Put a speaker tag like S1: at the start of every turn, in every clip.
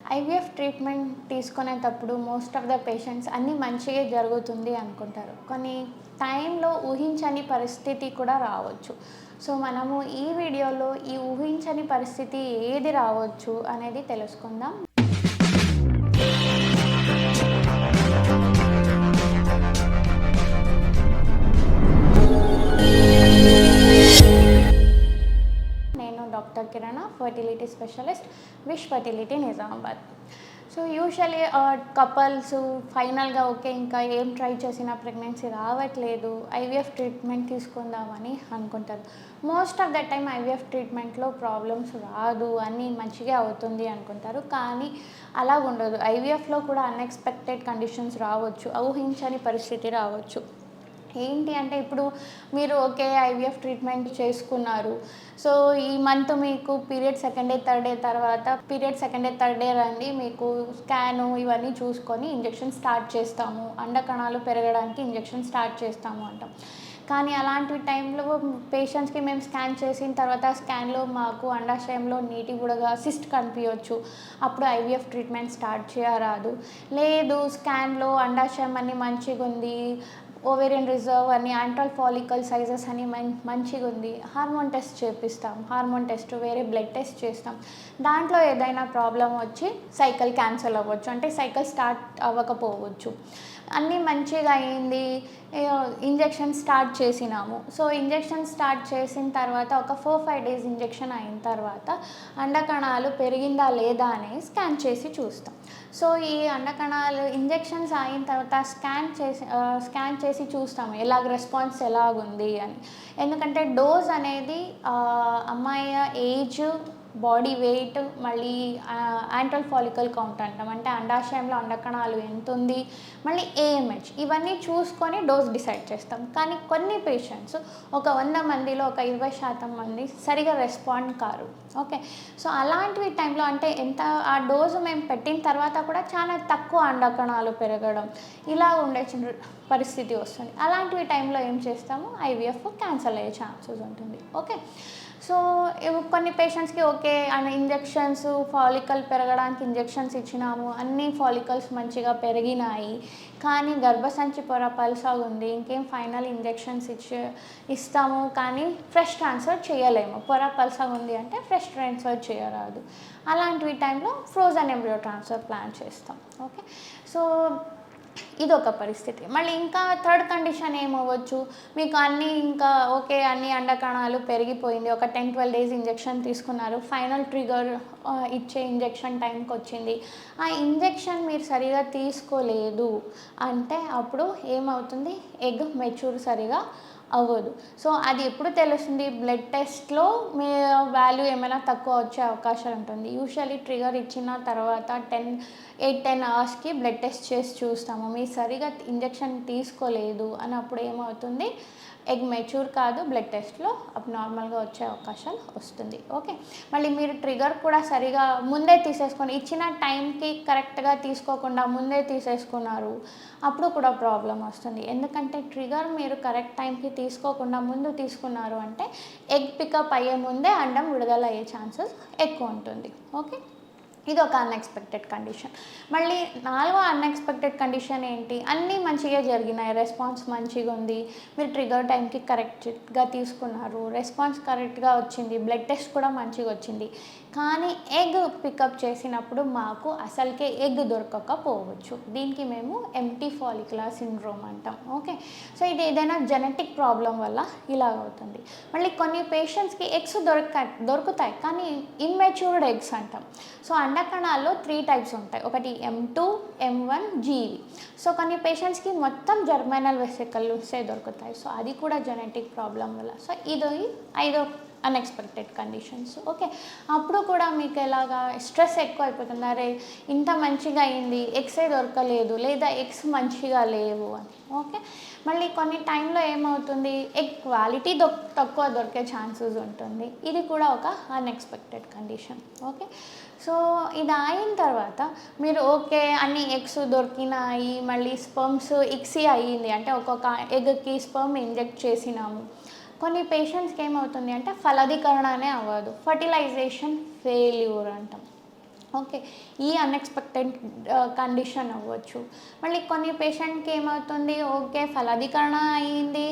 S1: IVF treatment తీసుకునేటప్పుడు most of the patients అన్నీ మంచిగా జరుగుతుంది అనుకుంటారు. కొన్ని టైంలో ఊహించని పరిస్థితి కూడా రావచ్చు. సో మనము ఈ వీడియోలో ఈ ఊహించని పరిస్థితి ఏది రావచ్చు అనేది తెలుసుకుందాం. Doctor Kiran fertility specialist wish fertility Nizamabad so usually couples ఫైనల్గా ఓకే ఇంకా ఏం ట్రై చేసినా ప్రెగ్నెన్సీ రావట్లేదు ఐవీఎఫ్ ట్రీట్మెంట్ తీసుకుందామని అనుకుంటారు. Most of the time IVF ట్రీట్మెంట్లో problems రాదు అని మంచిగా అవుతుంది అనుకుంటారు కానీ అలా ఉండదు. ఐవీఎఫ్లో కూడా అన్ఎక్స్పెక్టెడ్ కండిషన్స్ రావచ్చు ఊహించని పరిస్థితి రావచ్చు. ఏంటి అంటే ఇప్పుడు మీరు ఓకే ఐవీఎఫ్ ట్రీట్మెంట్ చేసుకున్నారు. సో ఈ మంత్ మీకు period second day third day తర్వాత period second day third day రండి మీకు స్కాను ఇవన్నీ చూసుకొని ఇంజెక్షన్ స్టార్ట్ చేస్తాము. అండకణాలు పెరగడానికి ఇంజెక్షన్ స్టార్ట్ చేస్తాము అంటాం. కానీ అలాంటి టైంలో పేషెంట్స్కి మేము స్కాన్ చేసిన తర్వాత స్కాన్లో మాకు అండాశయంలో నీటి బుడగా సిస్ట్ కనిపించవచ్చు అప్పుడు ఐవీఎఫ్ ట్రీట్మెంట్ స్టార్ట్ చేయరాదు. లేదు స్కాన్లో అండాశయం అన్ని మంచిగా ఉంది ఓవేరియన్ రిజర్వ్ అని యాంట్రల్ ఫాలికల్ సైజెస్ అని మం మంచిగా ఉంది హార్మోన్ టెస్ట్ చేపిస్తాం. హార్మోన్ టెస్ట్ వేరే బ్లడ్ టెస్ట్ చేస్తాం. దాంట్లో ఏదైనా ప్రాబ్లం వచ్చి సైకిల్ క్యాన్సిల్ అవ్వచ్చు. అంటే సైకిల్ స్టార్ట్ అవ్వకపోవచ్చు. అన్నీ మంచిగా అయింది. ఇంజెక్షన్ స్టార్ట్ చేసినాము. సో ఇంజెక్షన్ స్టార్ట్ చేసిన తర్వాత ఒక ఫోర్ ఫైవ్ డేస్ ఇంజెక్షన్ అయిన తర్వాత అండకణాలు పెరిగిందా లేదా అని స్కాన్ చేసి చూస్తాం. సో ఈ అండకణాలు ఇంజెక్షన్స్ అయిన తర్వాత స్కాన్ చేసి స్కాన్ చేసి చూస్తాము ఎలాగ రెస్పాన్స్ ఎలాగుంది అని. ఎందుకంటే డోస్ అనేది అమ్మాయి ఏజ్ బాడీ వెయిట్ మళ్ళీ యాంట్రల్ ఫాలికల్ కౌంట్ అంటాం. అంటే అండాశయంలో అండకణాలు ఎంత ఉంది మళ్ళీ ఏఎంహెచ్ ఇవన్నీ చూసుకొని డోస్ డిసైడ్ చేస్తాం. కానీ కొన్ని పేషెంట్స్ ఒక వంద మందిలో ఒక ఇరవై శాతం మంది సరిగా రెస్పాండ్ కారు. ఓకే? సో అలాంటివి టైంలో అంటే ఎంత ఆ డోసు మేము పెట్టిన తర్వాత కూడా చాలా తక్కువ అండకణాలు పెరగడం ఇలా ఉండే చిన్న పరిస్థితి వస్తుంది. అలాంటివి టైంలో ఏం చేస్తాము? ఐవీఎఫ్ క్యాన్సల్ అయ్యే ఛాన్సెస్ ఉంటుంది. ఓకే? సో కొన్ని పేషెంట్స్కి ఓకే అండ్ ఇంజెక్షన్స్ ఫాలికల్ పెరగడానికి ఇంజెక్షన్స్ ఇచ్చినాము. అన్ని ఫాలికల్స్ మంచిగా పెరిగినాయి. కానీ గర్భసంచి పొర పల్సా ఉంది ఇంకేం ఫైనల్ ఇంజెక్షన్స్ ఇచ్చి ఇస్తాము. కానీ ఫ్రెష్ ట్రాన్స్ఫర్ చేయలేము. పొర పల్సా ఉంది అంటే ఫ్రెష్ ట్రాన్స్ఫర్ చేయరాదు. అలాంటివి టైంలో ఫ్రోజన్ ఎంబ్రియో ట్రాన్స్ఫర్ ప్లాన్ చేస్తాం. ఓకే? సో ఇదొక పరిస్థితి. మళ్ళీ ఇంకా థర్డ్ కండిషన్ ఏమవ్వచ్చు? మీకు అన్నీ ఇంకా ఓకే అన్ని అండకణాలు పెరిగిపోయింది. ఒక టెన్ ట్వెల్వ్ డేస్ ఇంజెక్షన్ తీసుకున్నారు. ఫైనల్ ట్రిగర్ ఇచ్చే ఇంజెక్షన్ టైంకి వచ్చింది. ఆ ఇంజెక్షన్ మీరు సరిగా తీసుకోలేదు. అంటే అప్పుడు ఏమవుతుంది? ఎగ్ మెచ్యూర్ సరిగా అవ్వదు. సో అది ఎప్పుడు తెలుస్తుంది? బ్లడ్ టెస్ట్లో మీ వాల్యూ ఏమైనా తక్కువ వచ్చే అవకాశం ఉంటుంది. యూజువలీ ట్రిగర్ ఇచ్చిన తర్వాత టెన్ ఎయిట్ టెన్ అవర్స్కి బ్లడ్ టెస్ట్ చేసి చూస్తాము. మీరు సరిగా ఇంజెక్షన్ తీసుకోలేదు అని అప్పుడు ఏమవుతుంది? ఎగ్ మెచ్యూర్ కాదు బ్లడ్ టెస్ట్లో అప్ నార్మల్గా వచ్చే అవకాశం వస్తుంది. ఓకే మళ్ళీ మీరు ట్రిగర్ కూడా సరిగా ముందే తీసేసుకొని ఇచ్చిన టైంకి కరెక్ట్గా తీసుకోకుండా ముందే తీసేసుకున్నారు అప్పుడు కూడా ప్రాబ్లం వస్తుంది. ఎందుకంటే ట్రిగర్ మీరు కరెక్ట్ టైంకి తీసుకోకుండా ముందు తీసుకున్నారు అంటే ఎగ్ పికప్ అయ్యే ముందే అండం విడుదల అయ్యే ఛాన్సెస్ ఎక్కువ ఉంటుంది. ఓకే ఇది ఒక అన్ఎక్స్పెక్టెడ్ కండిషన్ మళ్ళీ నాలుగో అన్ఎక్స్పెక్టెడ్ కండిషన్ ఏంటి? అన్నీ మంచిగా జరిగినాయి. రెస్పాన్స్ మంచిగా ఉంది. మీరు ట్రిగర్ టైంకి కరెక్ట్గా తీసుకున్నారు. రెస్పాన్స్ కరెక్ట్గా వచ్చింది. బ్లడ్ టెస్ట్ కూడా మంచిగా వచ్చింది. కానీ ఎగ్ పికప్ చేసినప్పుడు మాకు అసలుకే ఎగ్ దొరకకపోవచ్చు. దీనికి మేము ఎంటీ ఫాలిక్లా సిండ్రోమ్ అంటాం. ఓకే సో ఇది ఏదైనా జెనెటిక్ ప్రాబ్లం వల్ల ఇలాగ అవుతుంది మళ్ళీ కొన్ని పేషెంట్స్కి ఎగ్స్ దొరక దొరుకుతాయి. కానీ ఇమ్మెచ్యూర్డ్ ఎగ్స్ అంటాం. సో అండకణాల్లో త్రీ టైప్స్ ఉంటాయి. ఒకటి M two M one GV so కొన్ని పేషెంట్స్కి మొత్తం జర్మైనల్ వెసికల్సే దొరుకుతాయి. సో అది కూడా జెనెటిక్ ప్రాబ్లం వల్ల. సో ఇది ఐదో అన్ఎక్స్పెక్టెడ్ కండిషన్స్ ఓకే అప్పుడు కూడా మీకు ఎలాగా స్ట్రెస్ ఎక్కువ అయిపోతుంది? అరే ఇంత మంచిగా అయింది ఎక్సే దొరకలేదు లేదా ఎగ్స్ మంచిగా లేవు అని. ఓకే మళ్ళీ కొన్ని టైంలో ఏమవుతుంది? ఎగ్ క్వాలిటీ దొ తక్కువ దొరికే ఛాన్సెస్ ఉంటుంది. ఇది కూడా ఒక అన్ఎక్స్పెక్టెడ్ కండిషన్ ఓకే సో ఇది అయిన తర్వాత మీరు ఓకే అన్ని ఎగ్స్ దొరికినాయి మళ్ళీ స్పర్మ్స్ ఇక్సీ అయ్యింది. అంటే ఒక్కొక్క ఎగ్కి స్పర్మ్ ఇంజెక్ట్ చేసినాము. కొన్ని పేషెంట్స్కి ఏమవుతుంది అంటే ఫలదీకరణనే అవ్వదు. ఫర్టిలైజేషన్ ఫెయిల్యూర్ అంటాం. ఓకే ఈ అన్ఎక్స్పెక్టెడ్ కండిషన్ uh, అవ్వచ్చు. మళ్ళీ కొన్ని పేషెంట్కి ఏమవుతుంది? ఓకే ఫలదీకరణ అయ్యింది.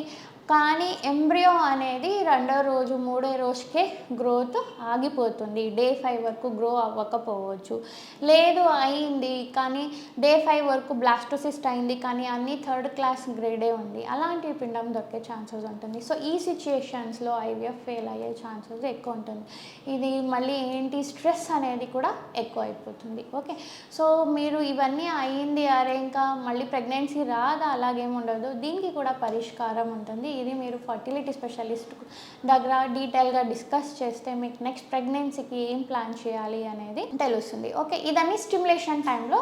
S1: కానీ ఎంబ్రియో అనేది రెండో రోజు మూడో రోజుకే గ్రోత్ ఆగిపోతుంది. డే ఫైవ్ వరకు గ్రో అవ్వకపోవచ్చు. లేదు అయింది కానీ డే ఫైవ్ వరకు బ్లాస్టోసిస్ట్ అయింది కానీ అన్ని థర్డ్ క్లాస్ గ్రేడే ఉంది. అలాంటి పిండం దొరికే ఛాన్సెస్ ఉంటుంది. సో ఈ సిచ్యుయేషన్స్లో ఐవీఎఫ్ ఫెయిల్ అయ్యే ఛాన్సెస్ ఎక్కువ ఉంటుంది. ఇది మళ్ళీ ఏంటి? స్ట్రెస్ అనేది కూడా ఎక్కువ అయిపోతుంది. ఓకే? సో మీరు ఇవన్నీ అయింది అరే ఇంకా మళ్ళీ ప్రెగ్నెన్సీ రాదా? అలాగేం ఉండదు. దీనికి కూడా పరిష్కారం ఉంటుంది. ఇది మీరు ఫర్టిలిటీ స్పెషలిస్ట్ దగ్గర డీటెయిల్గా డిస్కస్ చేస్తే మీకు నెక్స్ట్ ప్రెగ్నెన్సీకి ఏం ప్లాన్ చేయాలి అనేది తెలుస్తుంది. ఓకే ఇదన్నీ స్టిమ్యులేషన్ టైంలో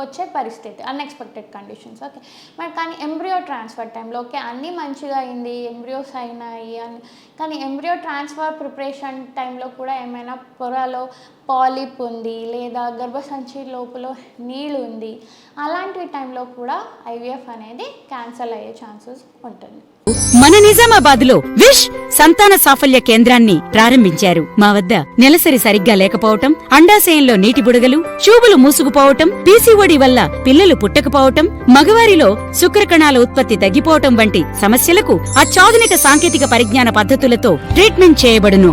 S1: వచ్చే పరిస్థితి అన్ఎక్స్పెక్టెడ్ కండిషన్స్ ఓకే మరి కానీ ఎంబ్రియో ట్రాన్స్ఫర్ టైంలో ఓకే అన్నీ మంచిగా అయింది ఎంబ్రియోస్ అయినాయి అని కానీ ఎంబ్రియో ట్రాన్స్ఫర్ ప్రిపరేషన్ టైంలో కూడా ఏమైనా పొరలో పాలిప్ ఉంది లేదా గర్భసంచి లోపల నీళ్ళు ఉంది అలాంటి టైంలో కూడా ఐవీఎఫ్ అనేది క్యాన్సల్ అయ్యే ఛాన్సెస్ ఉంటుంది.
S2: మన నిజామాబాద్లో విష్ సంతాన సాఫల్య కేంద్రాన్ని ప్రారంభించారు. మా వద్ద నెలసరి సరిగ్గా లేకపోవటం అండాశయంలో నీటి బుడగలు చూబులు మూసుకుపోవటం పీసీఓడి వల్ల పిల్లలు పుట్టకపోవటం మగవారిలో శుక్రకణాల ఉత్పత్తి తగ్గిపోవటం వంటి సమస్యలకు అత్యాధునిక సాంకేతిక పరిజ్ఞాన పద్ధతులతో ట్రీట్మెంట్ చేయబడును.